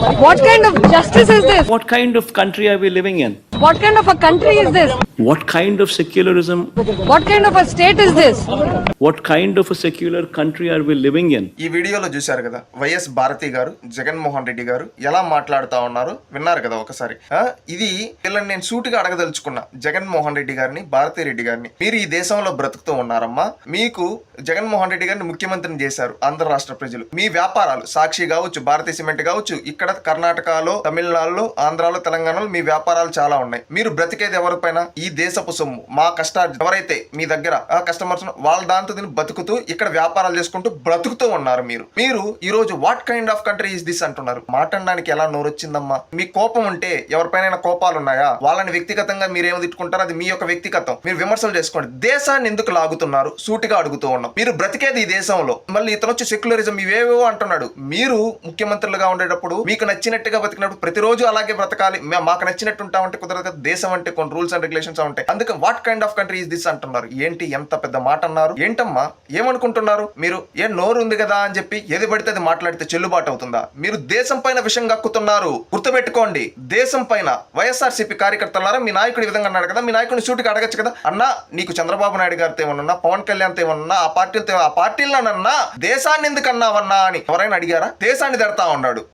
What kind of justice is this? What kind of country are we living in? What kind of a country is this? What kind of secularism? What kind of a state is this? What kind of a secular country are we living in? ఈ వీడియోలో చూశారు కదా YS Bharati గారు జగన్మోహన్ రెడ్డి గారు ఎలా మాట్లాడుతా ఉన్నారు విన్నారు కదా ఒకసారి ఆ, ఇది వీళ్ళని నేను సూటిగా అడగదలుచుకున్నా జగన్మోహన్ రెడ్డి గారిని భారతీ రెడ్డి గారిని మీరు ఈ దేశంలో బ్రతుకుతూ ఉన్నారమ్మా మీకు జగన్మోహన్ రెడ్డి గారిని ముఖ్యమంత్రిని చేశారు ఆంధ్ర రాష్ట్ర ప్రజలు మీ వ్యాపారాలు సాక్షి కావచ్చు భారతీయ సిమెంట్ కావచ్చు ఇక్కడ కర్ణాటకలో తమిళనాడులో ఆంధ్రాలో తెలంగాణలో మీ వ్యాపారాలు చాలా ఉన్నాయి మీరు బ్రతికేది ఎవరిపైన ఈ దేశపు సొమ్ము మా కష్టార్జి ఎవరైతే మీ దగ్గర ఆ కస్టమర్స్ వాళ్ళ దాంతో దీన్ని బతుకుతూ ఇక్కడ వ్యాపారాలు చేసుకుంటూ బ్రతుకుతూ ఉన్నారు మీరు. మీరు ఈ రోజు what kind of country is this అంటున్నారు మాట్లాడడానికి ఎలా నోరొచ్చిందమ్మా? మీ కోపం ఉంటే ఎవరిపైన కోపాలు ఉన్నాయా? వాళ్ళని వ్యక్తిగతంగా మీరేమో తిట్టుకుంటారో? అది మీ యొక్క వ్యక్తిగతం. మీరు విమర్శలు చేసుకోండి. దేశాన్ని ఎందుకు లాగుతున్నారు? సూటిగా అడుగుతూ ఉన్నాం. మీరు బ్రతికేది ఈ దేశంలో. మళ్ళీ ఇతను వచ్చి సెక్యులరిజం ఇవేవో అంటున్నాడు. మీరు ముఖ్యమంత్రులుగా ఉండేటప్పుడు మీకు నచ్చినట్టుగా బతికినప్పుడు ప్రతిరోజు అలాగే బ్రతకాలి. మాకు నచ్చినట్టు ఉంటామంటే కుదరదు దేశం అంటే కొన్ని రూల్స్ అండ్ రెగ్యులేషన్స్ ఉంటాయి. అందుకే what kind of country is this అంటున్నారు. ఏంటి ఎంత పెద్ద మాట అన్నారు. ఏంటమ్మా? ఏమనుకుంటున్నారు? మీరు ఏ నోరు ఉంది కదా అని చెప్పి ఏది పడితే అది మాట్లాడితే చెల్లుబాటు అవుతుందా? మీరు దేశం పైన విషయం కక్కుతున్నారు. గుర్తుపెట్టుకోండి. దేశం పైన వైఎస్ఆర్సీపీ కార్యకర్తలారా మీ నాయకుడు ఈ విధంగా అన్నాడు కదా మీ నాయకుడిని సూటికి అడగచ్చు కదా. అన్నా నీకు చంద్రబాబు నాయుడు గారితో ఏమన్నా పవన్ కళ్యాణ్ ఏమన్నా ఆ పార్టీలతో ఆ పార్టీలనన్నా దేశాన్ని ఎందుకు అన్నావన్నా అని ఎవరైనా అడిగారా? దేశాన్ని తిడతా ఉన్నాడు.